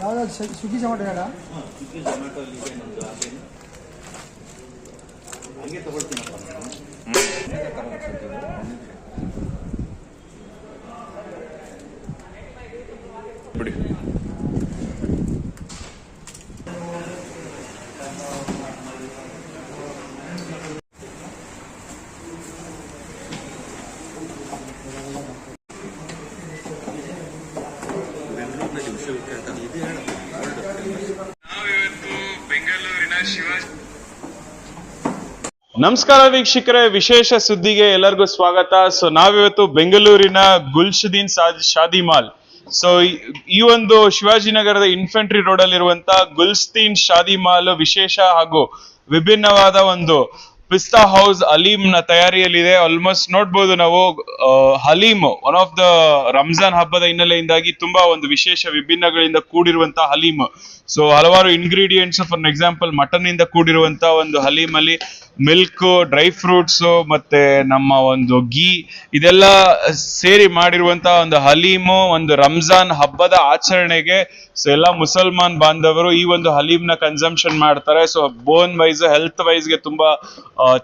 ಯಾವ್ದಾದ್ರು ಸ್ವಿಗ್ಗಿ ಜೊಮ್ಯಾಟೊ ಹೇಳ ಬಿಡಿ. ನಮಸ್ಕಾರ ವೀಕ್ಷಕರೇ ವಿಶೇಷ ಸುದ್ದಿಗೆ ಎಲ್ಲರಿಗೂ ಸ್ವಾಗತ. ಸೊ ನಾವಿವತ್ತು ಬೆಂಗಳೂರಿನ ಗುಲ್ಶದೀನ್ ಸಾದ್ ಶಾದಿ ಮಾಲ್ ಸೊ ಈ ಒಂದು ಶಿವಾಜಿನಗರದ ಇನ್ಫೆಂಟ್ರಿ ರೋಡ್ ಅಲ್ಲಿರುವಂತ ಗುಲ್ಸ್ತೀನ್ ಶಾದಿ ಮಾಲ್ ವಿಶೇಷ ಹಾಗೂ ವಿಭಿನ್ನವಾದ ಒಂದು ಪಿಸ್ತಾ ಹೌಸ್ ಅಲೀಮ್ನ ತಯಾರಿಯಲ್ಲಿದೆ. ಆಲ್ಮೋಸ್ಟ್ ನೋಡ್ಬೋದು ನಾವು haleem one of the Ramzan ಹಬ್ಬದ ಹಿನ್ನೆಲೆಯಿಂದಾಗಿ ತುಂಬಾ ಒಂದು ವಿಶೇಷ ವಿಭಿನ್ನಗಳಿಂದ ಕೂಡಿರುವಂತಹ ಹಲೀಮ್. ಸೊ, ಹಲವಾರು ಇಂಗ್ರೀಡಿಯೆಂಟ್ಸ್ ಫಾರ್ ಎಕ್ಸಾಂಪಲ್ ಮಟನ್ ಇಂದ ಕೂಡಿರುವಂತಹ ಒಂದು ಹಲೀಮ್ ಅಲ್ಲಿ ಮಿಲ್ಕ್ ಡ್ರೈ ಫ್ರೂಟ್ಸ್ ಮತ್ತೆ ನಮ್ಮ ಒಂದು ಗೀ ಇದೆಲ್ಲ ಸೇರಿ ಮಾಡಿರುವಂತಹ ಒಂದು ಹಲೀಮು, ಒಂದು ರಂಜಾನ್ ಹಬ್ಬದ ಆಚರಣೆಗೆ ಸೊ, ಎಲ್ಲ ಮುಸಲ್ಮಾನ್ ಬಾಂಧವರು ಈ ಒಂದು ಹಲೀಮ್ನ ಕನ್ಸಂಪ್ಷನ್ ಮಾಡ್ತಾರೆ. ಸೊ ಬೋನ್ ವೈಸ್ ಹೆಲ್ತ್ ವೈಸ್ಗೆ ತುಂಬಾ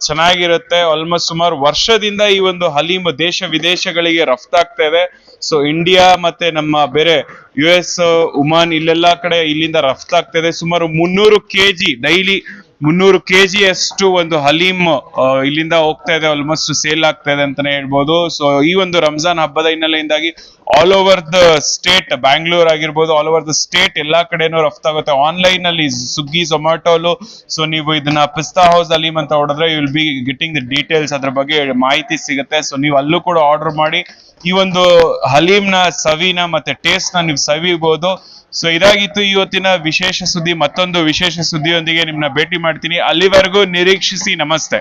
ಚೆನ್ನಾಗಿರುತ್ತೆ. ಆಲ್ಮೋಸ್ಟ್ ಸುಮಾರು ವರ್ಷದಿಂದ ಈ ಒಂದು ಹಲೀಮ್ ದೇಶ ವಿದೇಶಗಳಿಗೆ ರಫ್ತಾಗ್ತಾ ಇದೆ. ಸೊ ಇಂಡಿಯಾ ಮತ್ತೆ ನಮ್ಮ ಬೇರೆ ಯು ಎಸ್ ಉಮಾನ್ ಇಲ್ಲೆಲ್ಲಾ ಕಡೆ ಇಲ್ಲಿಂದ ರಫ್ತಾಗ್ತಾ ಸುಮಾರು ಮುನ್ನೂರು ಕೆಜಿ ಡೈಲಿ ಮುನ್ನೂರು ಕೆಜಿ ಅಷ್ಟು ಒಂದು ಹಲೀಮ್ ಇಲ್ಲಿಂದ ಹೋಗ್ತಾ ಇದೆ ಆಲ್ಮೋಸ್ಟ್ ಸೇಲ್ ಆಗ್ತಾ ಇದೆ ಅಂತಾನೆ ಹೇಳ್ಬೋದು. ಸೊ ಈ ಒಂದು ರಂಜಾನ್ ಹಬ್ಬದ ಹಿನ್ನೆಲೆಯಿಂದಾಗಿ all over the state Bangalore ಆಗಿರ್ಬೋದು ಆಲ್ ಓವರ್ ದ ಸ್ಟೇಟ್ ಎಲ್ಲಾ ಕಡೆನೂ ರಫ್ತಾಗುತ್ತೆ ಆನ್ಲೈನ್ ಅಲ್ಲಿ ಸ್ವಿಗ್ಗಿ ಝೊಮ್ಯಾಟೋಲು ಸೊ ನೀವು ಇದನ್ನ ಪಿಸ್ತಾ ಹೌಸ್ ಅಲೀಮ್ ಅಂತ ಹೊಡೆದ್ರೆ you will be getting the details ಅದ್ರ ಬಗ್ಗೆ ಮಾಹಿತಿ ಸಿಗುತ್ತೆ. ಸೊ ನೀವು ಅಲ್ಲೂ ಕೂಡ ಆರ್ಡರ್ ಮಾಡಿ ಈ ಒಂದು ಹಲೀಮ್ನ ಸವಿನ ಮತ್ತೆ ಟೇಸ್ಟ್ನ ನೀವು ಸವಿಬಹುದು ಸೊ ಇದಾಗಿತ್ತು ಇವತ್ತಿನ ವಿಶೇಷ ಸುದ್ದಿ. ಮತ್ತೊಂದು ವಿಶೇಷ ಸುದ್ದಿಯೊಂದಿಗೆ ನಿಮ್ಮನ್ನ ಭೇಟಿ ಮಾಡ್ತೀನಿ. ಅಲ್ಲಿವರೆಗೂ ನಿರೀಕ್ಷಿಸಿ ನಮಸ್ತೆ.